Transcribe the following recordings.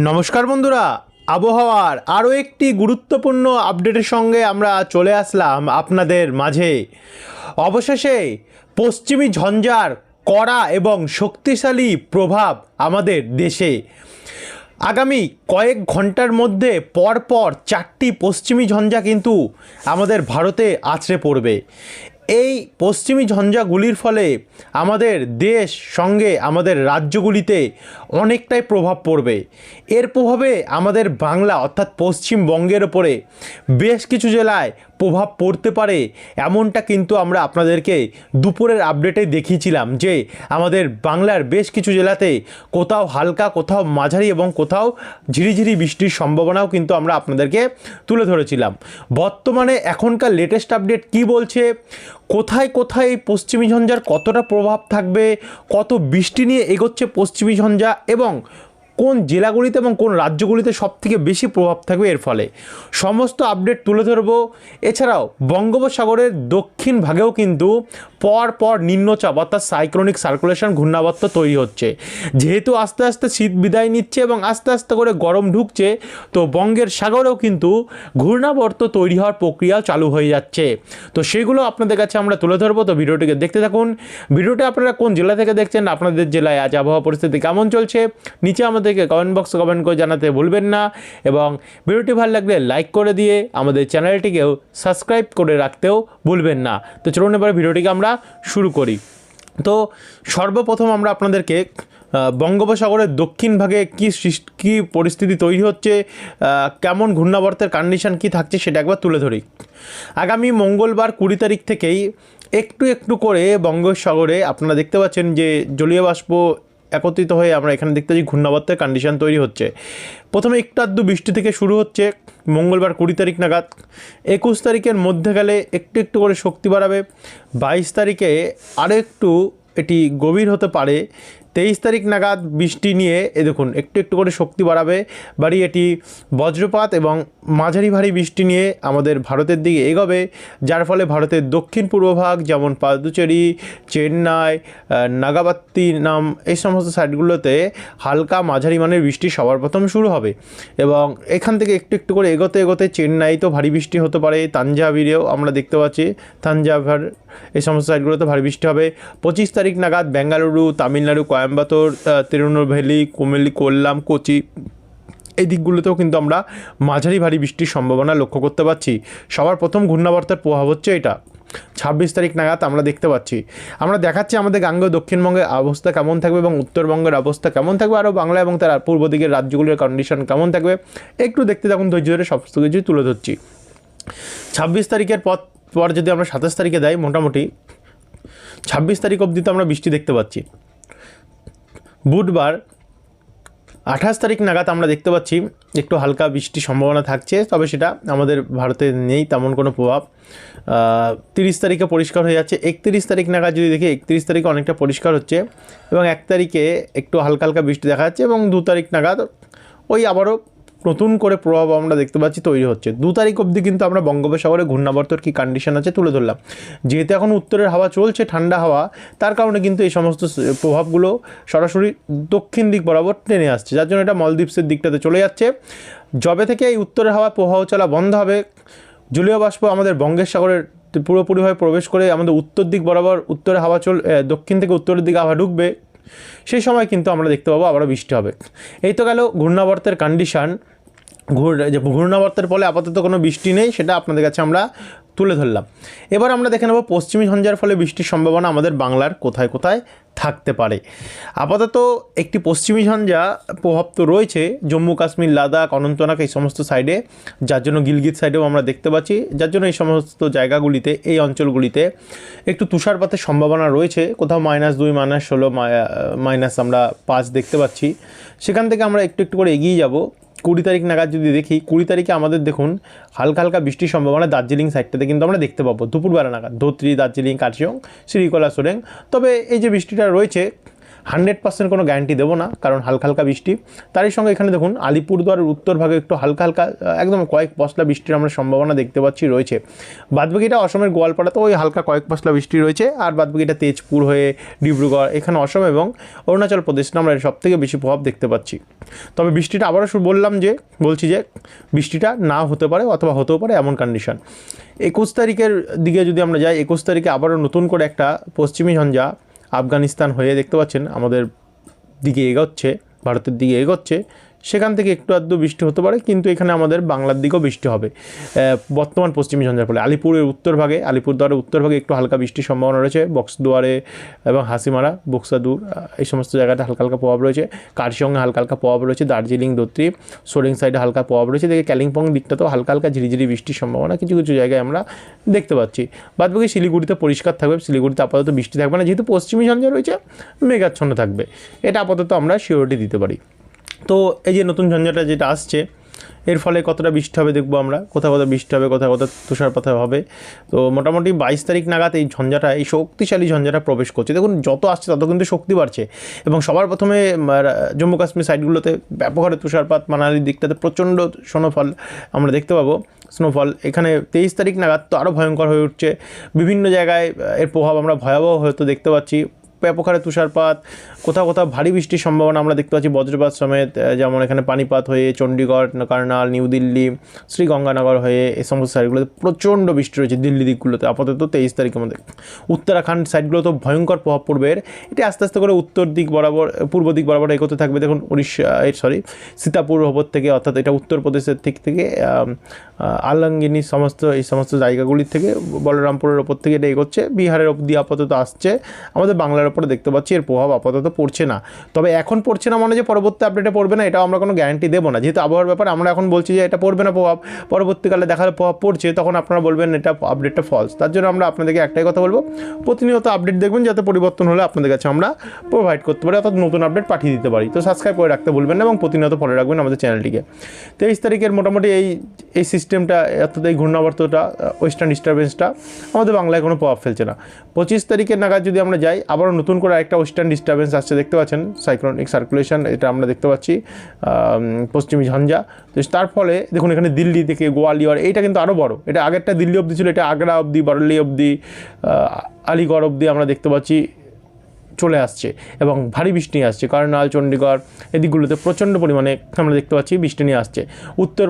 নমস্কার বন্ধুরা, আবহাওয়ার আরও একটি গুরুত্বপূর্ণ আপডেটের সঙ্গে আমরা চলে আসলাম আপনাদের মাঝে। অবশেষে পশ্চিমী ঝঞ্ঝার কড়া এবং শক্তিশালী প্রভাব আমাদের দেশে। আগামী কয়েক ঘণ্টার মধ্যে পরপর চারটি পশ্চিমী ঝঞ্ঝা কিন্তু আমাদের ভারতে আছড়ে পড়বে। এই পশ্চিমী ঝঞ্ঝাগুলির ফলে আমাদের দেশ সঙ্গে আমাদের রাজ্যগুলিতে অনেকটাই প্রভাব পড়বে। এর প্রভাবে আমাদের বাংলা অর্থাৎ পশ্চিমবঙ্গের ওপরে বেশ কিছু জেলায় প্রভাব পড়তে পারে, এমনটা কিন্তু আমরা আপনাদেরকে দুপুরের আপডেটে দেখিয়েছিলাম যে আমাদের বাংলার বেশ কিছু জেলাতে কোথাও হালকা, কোথাও মাঝারি এবং কোথাও ঝিরিঝিরি বৃষ্টির সম্ভাবনাও কিন্তু আমরা আপনাদেরকে তুলে ধরেছিলাম। বর্তমানে এখনকার লেটেস্ট আপডেট কি বলছে? কোথায় কোথায় এই পশ্চিমী ঝঞ্ঝার কতটা প্রভাব থাকবে? কত বৃষ্টি নিয়ে এগোচ্ছে পশ্চিমী ঝঞ্ঝা? এবং কোন জেলাগুলিতে এবং কোন রাজ্যগুলিতে সবথেকে বেশি প্রভাব থাকবে এর ফলে? সমস্ত আপডেট তুলে ধরবো। এছাড়াও বঙ্গোপসাগরের দক্ষিণ ভাগেও কিন্তু পর পর নিম্নচাপ অর্থাৎ সাইক্লোনিক সার্কুলেশন ঘূর্ণাবর্ত তৈরি হচ্ছে। যেহেতু আস্তে আস্তে শীত বিদায় নিচ্ছে এবং আস্তে আস্তে করে গরম ঢুকছে, তো বঙ্গের সাগরেও কিন্তু ঘূর্ণাবর্ত তৈরি হওয়ার প্রক্রিয়া চালু হয়ে যাচ্ছে। তো সেগুলো আপনাদের কাছে আমরা তুলে ধরবো। তো ভিডিওটিকে দেখতে থাকুন। ভিডিওটি আপনারা কোন জেলা থেকে দেখছেন, আপনাদের জেলায় আজ আবহাওয়া পরিস্থিতি কেমন চলছে? নিচে আমাদেরকে কমেন্ট বক্সে কমেন্ট করে জানাতে ভুলবেন না এবং ভিডিওটি ভালো লাগলে লাইক করে দিয়ে আমাদের চ্যানেলটিকেও সাবস্ক্রাইব করে রাখতেও ভুলবেন না। তো চলুন এবার ভিডিওটিকে আমরা শুরু করি। তো সর্বপ্রথম আমরা আপনাদেরকে বঙ্গোপসাগরের দক্ষিণ ভাগে কী কী পরিস্থিতি তৈরি হচ্ছে কেমন ঘূর্ণাবর্তের কন্ডিশন কী থাকছে সেটা একবার তুলে ধরি। আগামী মঙ্গলবার কুড়ি তারিখ থেকেই একটু একটু করে বঙ্গোপসাগরে আপনারা দেখতে পাচ্ছেন যে জলীয় বাষ্প একত্রিত হয়ে আমরা এখানে দেখতে পাচ্ছি ঘূর্ণাবর্তের কন্ডিশন তৈরি হচ্ছে। প্রথমে একটু আধটু বৃষ্টি থেকে শুরু হচ্ছে, মঙ্গলবার কুড়ি তারিখ নাগাদ। একুশ তারিখের মধ্যে গেলে একটু একটু করে শক্তি বাড়াবে। বাইশ তারিখে আরেকটু এটি গভীর হতে পারে। তেইশ তারিখ নাগাদ বৃষ্টি নিয়ে, এ দেখুন, একটু একটু করে শক্তি বাড়াবে। বাড়ি এটি বজ্রপাত এবং মাঝারি ভারী বৃষ্টি নিয়ে আমাদের ভারতের দিকে এগোবে। যার ফলে ভারতের দক্ষিণ পূর্ব ভাগ, যেমন পাদুচেরি, চেন্নাই নাগাবাত্তি নাম এই সমস্ত সাইডগুলোতে হালকা মাঝারি মানের বৃষ্টি সবার প্রথম শুরু হবে। এবং এখান থেকে একটু একটু করে এগোতে এগোতে চেন্নাই তো ভারী বৃষ্টি হতে পারে তাঞ্জাবিরেও আমরা দেখতে পাচ্ছি। তাঞ্জাভার এই সমস্ত সাইডগুলোতে ভারী বৃষ্টি হবে। পঁচিশ তারিখ নাগাদ বেঙ্গালুরু, তামিলনাড়ু কোয়েম্বাটোর আহ, তিরুনেলভেলি কুমিল্লি কোল্লাম কোচি এই দিকগুলোতেও কিন্তু আমরা মাঝারি ভারী বৃষ্টির সম্ভাবনা লক্ষ্য করতে পারছি। সবার প্রথম ঘূর্ণাবর্তার প্রভাব হচ্ছে এটা। ছাব্বিশ তারিখ নাগাদ আমরা দেখতে পাচ্ছি। আমরা দেখাচ্ছি আমাদের গাঙ্গেয় দক্ষিণবঙ্গের অবস্থা কেমন থাকবে এবং উত্তরবঙ্গের অবস্থা কেমন থাকবে আরও বাংলা এবং তার পূর্ব দিকের রাজ্যগুলির কন্ডিশন কেমন থাকবে একটু দেখতে থাকুন ধৈর্য ধরে সমস্ত কিছুই তুলে ধরছি। ছাব্বিশ তারিখের পর পর যদি আমরা সাতাশ তারিখে দেয় মোটামুটি ছাব্বিশ তারিখ অবধি তো আমরা বৃষ্টি দেখতে পাচ্ছি। বুধবার আঠাশ তারিখ নাগাদ আমরা দেখতে পাচ্ছি, একটু হালকা বৃষ্টির সম্ভাবনা থাকছে, তবে সেটা আমাদের ভারতে নেই, তেমন কোনো প্রভাব। তিরিশ তারিখে পরিষ্কার হয়ে যাচ্ছে, একত্রিশ তারিখ নাগাদ যদি দেখি, একত্রিশ তারিখে অনেকটা পরিষ্কার হচ্ছে এবং এক তারিখে একটু হালকা হালকা বৃষ্টি দেখা যাচ্ছে এবং দু তারিখ নাগাদ ওই আবারও নতুন করে প্রভাব আমরা দেখতে পাচ্ছি তৈরি হচ্ছে। দু তারিখ অবধি কিন্তু আমরা বঙ্গোপসাগরে ঘূর্ণাবর্তর কী কন্ডিশন আছে তুলে ধরলাম। যেহেতু এখন উত্তরের হাওয়া চলছে, ঠান্ডা হাওয়া, তার কারণে কিন্তু এই সমস্ত প্রভাবগুলো সরাসরি দক্ষিণ দিক বরাবর টেনে আসছে। যার জন্য এটা মলদ্বীপসের দিকটাতে চলে যাচ্ছে। যবে থেকে এই উত্তরের হাওয়া প্রবাহ চলা বন্ধ হবে, জলীয় বাষ্প আমাদের বঙ্গের সাগরের পুরোপুরিভাবে প্রবেশ করে আমাদের উত্তর দিক বরাবর উত্তরে হাওয়া চল দক্ষিণ থেকে উত্তরের দিকে হাওয়া ঢুকবে। সেই সময় কিন্তু আমরা দেখতে পাবো আবারও বৃষ্টি হবে। এই তো গেল ঘূর্ণাবর্তের কন্ডিশান ঘূর্ণাবর্তের ফলে আপাতত কোনো বৃষ্টি নেই, সেটা আপনাদের কাছে আমরা তুলে ধরলাম। এবার আমরা দেখে নেব পশ্চিমী ঝঞ্ঝার ফলে বৃষ্টির সম্ভাবনা আমাদের বাংলার কোথায় কোথায় থাকতে পারে। আপাতত একটি পশ্চিমী ঝঞ্ঝা প্রভাব তো রয়েছে, জম্মু, কাশ্মীর, লাদাখ, অনন্তনাগ এই সমস্ত সাইডে। যার জন্য গিলগিত সাইডেও আমরা দেখতে পাচ্ছি। যার জন্য এই সমস্ত জায়গাগুলিতে, এই অঞ্চলগুলিতে একটু তুষারপাতের সম্ভাবনা রয়েছে। কোথাও মাইনাস দুই মাইনাস ষোলো মাইনাস আমরা পাঁচ দেখতে পাচ্ছি। সেখান থেকে আমরা একটু একটু করে এগিয়ে যাব। কুড়ি তারিখ নাগাদ যদি দেখি, কুড়ি তারিখে আমাদের দেখুন, হালকা হালকা বৃষ্টির সম্ভাবনা দার্জিলিং সাইডটাতে কিন্তু আমরা দেখতে পাবো। দুপুরবেলা নাগাদ, ধোত্রি, দার্জিলিং, কার্শিয়ং শ্রীকলা সোরেং তবে এই যে বৃষ্টিটা রয়েছে হান্ড্রেড পার্সেন্ট কোনো গ্যারান্টি দেবো না, কারণ হালকা হালকা বৃষ্টি। তারই সঙ্গে এখানে দেখুন, আলিপুরদুয়ারের উত্তর ভাগে একটু হালকা হালকা, একদম কয়েক পশলা বৃষ্টির আমরা সম্ভাবনা দেখতে পাচ্ছি রয়েছে। বাদবাকিটা অসমের গোয়ালপাড়াতে ওই হালকা কয়েক পশলা বৃষ্টি রয়েছে, আর বাদবাকিটা তেজপুর হয়ে ডিব্রুগড়, এখানে অসম এবং অরুণাচল প্রদেশে আমরা সব থেকে বেশি প্রভাব দেখতে পাচ্ছি। তবে বৃষ্টিটা আবারও বললাম যে, বলছি যে, বৃষ্টিটা না হতে পারে অথবা হতেও পারে এমন কন্ডিশন একুশ তারিখের দিকে যদি আমরা যাই, একুশ তারিখে আবারও নতুন করে একটা পশ্চিমী ঝঞ্ঝা আফগানিস্তান হয়ে দেখতে পাচ্ছেন আমাদের দিকে এগোচ্ছে ভারতের দিকে এগোচ্ছে। সেখান থেকে একটু আধটু বৃষ্টি হতে পারে, কিন্তু এখানে আমাদের বাংলার দিকেও বৃষ্টি হবে। বর্তমান পশ্চিমী ঝঞ্ঝার ফলে। আলিপুরের উত্তর ভাগে, আলিপুরদুয়ারের উত্তর ভাগে একটু হালকা বৃষ্টির সম্ভাবনা রয়েছে। বক্সদুয়ারে এবং হাসিমারা, বক্সাদুর এই সমস্ত জায়গাতে হালকা হালকা প্রভাব রয়েছে। কার্শিয়ংয়ে হালকা হালকা প্রভাব রয়েছে। দার্জিলিং দত্রি সোরিং সাইডে হালকা প্রভাব রয়েছে। দেখে কালিম্পং দিকটাতেও হালকা হালকা ঝিরিঝিরি বৃষ্টির সম্ভাবনা কিছু কিছু জায়গায় আমরা দেখতে পাচ্ছি। বাদ বাকি শিলিগুড়িতে পরিষ্কার থাকবে। শিলিগুড়িতে আপাতত বৃষ্টি থাকবে না। যেহেতু পশ্চিমী ঝঞ্ঝা রয়েছে, মেঘাচ্ছন্ন থাকবে। এটা আপাতত আমরা শিওরিটি দিতে পারি। তো এই যে নতুন ঝঞ্ঝাটা যেটা আসছে, এর ফলে কতটা বৃষ্টি হবে দেখব আমরা। কোথাও কোথাও বৃষ্টি হবে কোথাও কোথাও তুষারপাত হবে। তো মোটামুটি বাইশ তারিখ নাগাদ এই ঝঞ্ঝাটা, এই শক্তিশালী ঝঞ্ঝাটা প্রবেশ করছে। দেখুন, যত আসছে তত কিন্তু শক্তি বাড়ছে। এবং সবার প্রথমে জম্মু কাশ্মীর সাইডগুলোতে ব্যাপক হারে তুষারপাত, মানালির দিকটাতে প্রচণ্ড স্নোফল আমরা দেখতে পাবো। স্নোফল, এখানে তেইশ তারিখ নাগাদ তো আরও ভয়ঙ্কর হয়ে উঠছে। বিভিন্ন জায়গায় এর প্রভাব আমরা ভয়াবহ হয়তো দেখতে পাচ্ছি। ব্যাপক হারে তুষারপাত, কোথাও কোথাও ভারী বৃষ্টির সম্ভাবনা আমরা দেখতে পাচ্ছি বজ্রপাত সমেত যেমন এখানে পানিপাত হয়ে চণ্ডীগড়, কার্নাল, নিউ দিল্লি, শ্রীগঙ্গানগর হয়ে এই সমস্ত সাইডগুলোতে প্রচণ্ড বৃষ্টি রয়েছে দিল্লি দিকগুলোতে। আপাতত তেইশ তারিখের মধ্যে। উত্তরাখণ্ড সাইডগুলো তো ভয়ঙ্কর প্রভাব পড়বে। এর এটি আস্তে আস্তে করে উত্তর দিক বরাবর, পূর্ব দিক বরাবর এগোতে থাকবে। দেখুন, উড়িষ্যা সরি সীতাপুর ওপর থেকে, অর্থাৎ এটা উত্তরপ্রদেশের দিক থেকে আলাঙ্গিনী সমস্ত, এই সমস্ত জায়গাগুলির থেকে, বলরামপুরের ওপর থেকে এটা এগোচ্ছে। বিহারের অবধি আপাতত আসছে। আমাদের বাংলার ওপরে দেখতে পাচ্ছি এর প্রভাব আপাতত পড়ছে না। তবে এখন পড়ছে না মানে যে পরবর্তী আপডেটে পড়বে না, এটাও আমরা কোনো গ্যারান্টি দেবো না। যেহেতু আবহাওয়ার ব্যাপার আমরা এখন বলছি যে এটা পড়বে না প্রভাব, পরবর্তীকালে দেখার প্রভাব পড়ছে, তখন আপনারা বলবেন এটা আপডেটটা ফলস তার জন্য আমরা আপনাদেরকে একটাই কথা বলব, প্রতিনিয়ত আপডেট দেখবেন, যাতে পরিবর্তন হলে আপনাদের কাছে আমরা প্রোভাইড করতে পারি, অর্থাৎ নতুন আপডেট পাঠিয়ে দিতে পারি। তো সাবস্ক্রাইব করে রাখতে ভুলবেন না এবং প্রতিনিয়ত ফলো রাখবেন আমাদের চ্যানেলটিকে তেইশ তারিখের মোটামুটি এই এই সিস্টেমটা অর্থাৎ এই ঘূর্ণাবর্তটা ওয়েস্টার্ন ডিস্টারবেন্সটা আমাদের বাংলায় কোনো প্রভাব ফেলছে না। পঁচিশ তারিখের নাগাদ যদি আমরা যাই, আবারও নতুন করে একটা ওয়েস্টার্ন ডিস্টারবেন্স আসছে, দেখতে পাচ্ছেন? সাইক্লোনিক সার্কুলেশন এটা আমরা দেখতে পাচ্ছি পশ্চিমী ঝঞ্ঝা। তো তার ফলে, দেখুন এখানে দিল্লি থেকে গোয়ালিয়র, এইটা কিন্তু আরও বড়। এটা আগেরটা দিল্লি অবধি ছিল, এটা আগ্রা অবধি, বারলি অবধি আলিগড় অবধি আমরা দেখতে পাচ্ছি। চলে আসছে এবং ভারী বৃষ্টি নিয়ে আসছে। কার্নাল চণ্ডীগড় এদিকগুলোতে প্রচণ্ড পরিমাণে আমরা দেখতে পাচ্ছি বৃষ্টি নিয়ে আসছে। উত্তর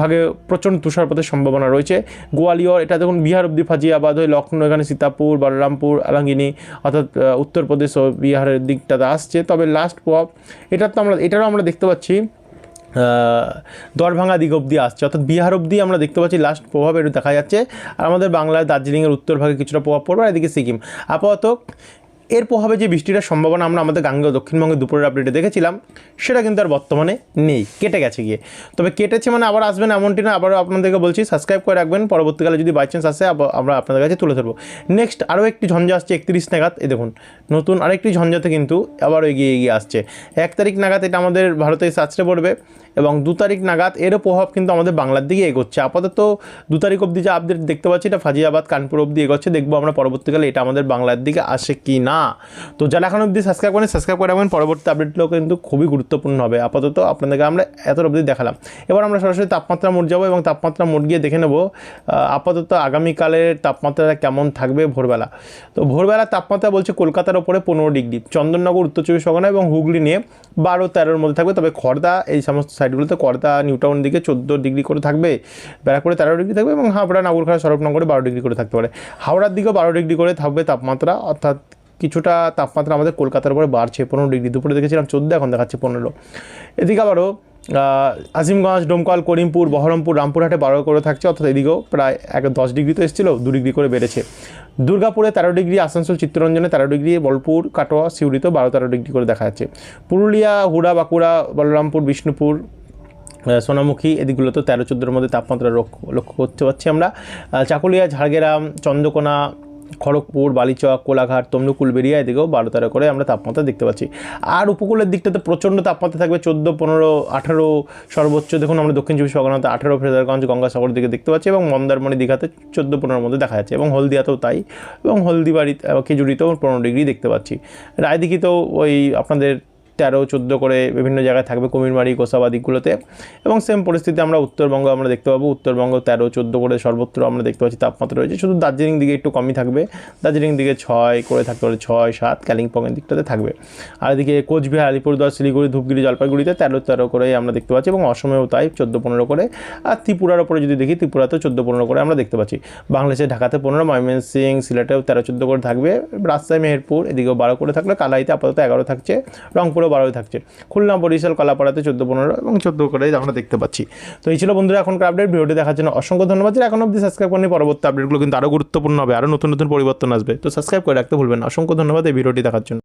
ভাগে প্রচণ্ড তুষারপাতের সম্ভাবনা রয়েছে। গোয়ালিয়র, এটা দেখুন বিহার অব্দি ফাজিয়াবাদ হয়ে লখনৌ এখানে সীতাপুর, বলরামপুর, আলাঙ্গিনী, অর্থাৎ উত্তরপ্রদেশ ও বিহারের দিকটাতে আসছে। তবে লাস্ট প্রভাব, এটার তো আমরা, এটারও আমরা দেখতে পাচ্ছি দরভাঙ্গা দিক অবধি আসছে। অর্থাৎ বিহার অবধি আমরা দেখতে পাচ্ছি লাস্ট প্রভাব, এটা দেখা যাচ্ছে। আর আমাদের বাংলার দার্জিলিংয়ের উত্তর ভাগে কিছুটা প্রভাব পড়বে, আর এদিকে সিকিম। আপাতত এর প্রভাবে যে বৃষ্টিটার সম্ভাবনা আমরা আমাদের গাঙ্গেয় দক্ষিণবঙ্গে দুপুরের আপডেটে দেখেছিলাম, সেটা কিন্তু আর বর্তমানে নেই, কেটে গেছে গিয়ে। তবে কেটেছে মানে আবার আসবেন এমনটি না, আবারও আপনাদেরকে বলছি সাবস্ক্রাইব করে রাখবেন, পরবর্তীকালে যদি বাই চান্স আসে আমরা আপনাদের কাছে তুলে ধরবো। নেক্সট আরও একটি ঝঞ্ঝা আসছে, একত্রিশ নাগাদ, এই দেখুন, নতুন আরেকটি ঝঞ্ঝাতে কিন্তু আবার এগিয়ে এগিয়ে আসছে। এক তারিখ নাগাদ এটা আমাদের ভারতে আছড়ে পড়বে। এবং দু তারিখ নাগাদ এরও প্রভাব কিন্তু আমাদের বাংলার দিকে এগোচ্ছে। আপাতত দু তারিখ অবধি যে আপডেট দেখতে পাচ্ছি এটা ফাজিয়াবাদ কানপুর অবধি এগোচ্ছে। দেখব আমরা পরবর্তীকালে এটা আমাদের বাংলার দিকে আসে কি না। তো যারা এখন অবধি সাবস্ক্রাইব করেন সাবস্ক্রাইব করে রাখবেন। পরবর্তী আপডেটগুলো কিন্তু খুবই গুরুত্বপূর্ণ হবে। আপাতত আপনাদেরকে আমরা এত অবধি দেখালাম। এবার আমরা সরাসরি তাপমাত্রা মোট যাব এবং তাপমাত্রা মোট গিয়ে দেখে নেব আপাতত আগামীকালের তাপমাত্রাটা কেমন থাকবে ভোরবেলা। তো ভোরবেলা তাপমাত্রা বলছে কলকাতার ওপরে পনেরো ডিগ্রি, চন্দননগর, উত্তর চব্বিশ পরগনা এবং হুগলি নিয়ে বারো তেরোর মধ্যে থাকবে। তবে খর্দা এই সমস্ত সাইডগুলোতে খড়দা নিউটাউন দিকে চোদ্দ ডিগ্রি করে থাকবে, ব্যারাকপুরে তেরো ডিগ্রি থাকবে এবং হাবড়া নাগরখানা সরবনগরে বারো ডিগ্রি করে থাকতে পারে। হাওড়ার দিকেও বারো ডিগ্রি করে থাকবে তাপমাত্রা, অর্থাৎ কিছুটা তাপমাত্রা আমাদের কলকাতার উপরে বাড়ছে, পনেরো ডিগ্রি। দুপুরে দেখেছিলাম চোদ্দ, এখন দেখাচ্ছে পনেরো। এদিকে আবারও আজিমগঞ্জ, ডোমকল, করিমপুর, বহরমপুর, রামপুরহাটে বারো করে থাকছে, অর্থাৎ এদিকেও প্রায় এক দশ ডিগ্রি তো এসেছিল, দু ডিগ্রি করে বেড়েছে। দুর্গাপুরে তেরো ডিগ্রি, আসানসোল, চিত্তরঞ্জনে তেরো ডিগ্রি, বলপুর, কাটোয়া, সিউড়িতেও বারো তেরো ডিগ্রি করে দেখা যাচ্ছে। পুরুলিয়া হুড়া বাঁকুড়া বলরামপুর, বিষ্ণুপুর সোনামুখী এদিকগুলোতে তেরো চোদ্দোর মধ্যে তাপমাত্রা লক্ষ্য করতে পারছি আমরা। চাকুলিয়া ঝাড়গ্রাম চন্দ্রকোনা খড়গপুর বালিচক কোলাঘাট তমলুকুল বেরিয়া এদিকেও বারো তেরো করে আমরা তাপমাত্রা দেখতে পাচ্ছি। আর উপকূলের দিকটাতে প্রচণ্ড তাপমাত্রা থাকবে চোদ্দ পনেরো আঠারো সর্বোচ্চ। দেখুন আমরা দক্ষিণ চব্বিশ পরগনাতে আঠারো ফ্রেজারগঞ্জ গঙ্গাসাগর দিকে দেখতে পাচ্ছি এবং মন্দারমণি দীঘাতে চোদ্দ পনেরোর মধ্যে দেখা যাচ্ছে এবং হলদিয়াতেও তাই এবং হলদিবাড়ি আহ, খেজুরিতেও পনেরো ডিগ্রি দেখতে পাচ্ছি। রায়দিঘিতেও ওই আপনাদের তেরো, চোদ্দ করে বিভিন্ন জায়গায় থাকবে কুমিরমারি গোসাবা দিকগুলোতে এবং সেম পরিস্থিতি আমরা উত্তরবঙ্গ আমরা দেখতে পাবো। উত্তরবঙ্গ তেরো, চোদ্দ করে সর্বত্র আমরা দেখতে পাচ্ছি তাপমাত্রা রয়েছে। শুধু দার্জিলিং দিকে একটু কমই থাকবে। দার্জিলিং দিকে ছয় করে থাকতে পারে, ছয়, সাত কালিম্পংয়ের দিকটাতে থাকবে। আর এদিকে কোচবিহার, আলিপুরদুয়ার, শিলিগুড়ি, ধূপগুড়ি, জলপাইগুড়িতে তেরো তেরো করেই আমরা দেখতে পাচ্ছি এবং অসমেও তাই চোদ্দ, পনেরো করে। আর ত্রিপুরার ওপরে যদি দেখি, ত্রিপুরাতেও চোদ্দ, পনেরো করে আমরা দেখতে পাচ্ছি। বাংলাদেশে ঢাকাতে পনেরো, ময়মনসিং, সিলেটেও তেরো, চোদ্দ করে থাকবে। রাজশাহী, মেহেরপুর এদিকেও বারো করে থাকলে। কালাইতে আপাতত এগারো থাকছে। রংপুরেও বারোই থাকছে। খুলনা, বরিশাল, কলাপাড়াতে চোদ্দ পনেরো এবং চোদ্দ করে আমরা দেখতে পাচ্ছি। তো এই ছিল বন্ধুরা এখনকার আপডেট ভিডিওটি দেখার জন্য অসংখ্য ধন্যবাদ। এখন অবধি সাবস্ক্রাইব করেনি পরবর্তী আপডেটগুলো কিন্তু আরও গুরুত্বপূর্ণ হবে আরও নতুন নতুন পরিবর্তন আসবে। তো সাবস্ক্রাইব করে রাখতে ভুলবেন অসংখ্য ধন্যবাদ এই ভিডিওটি দেখার জন্য।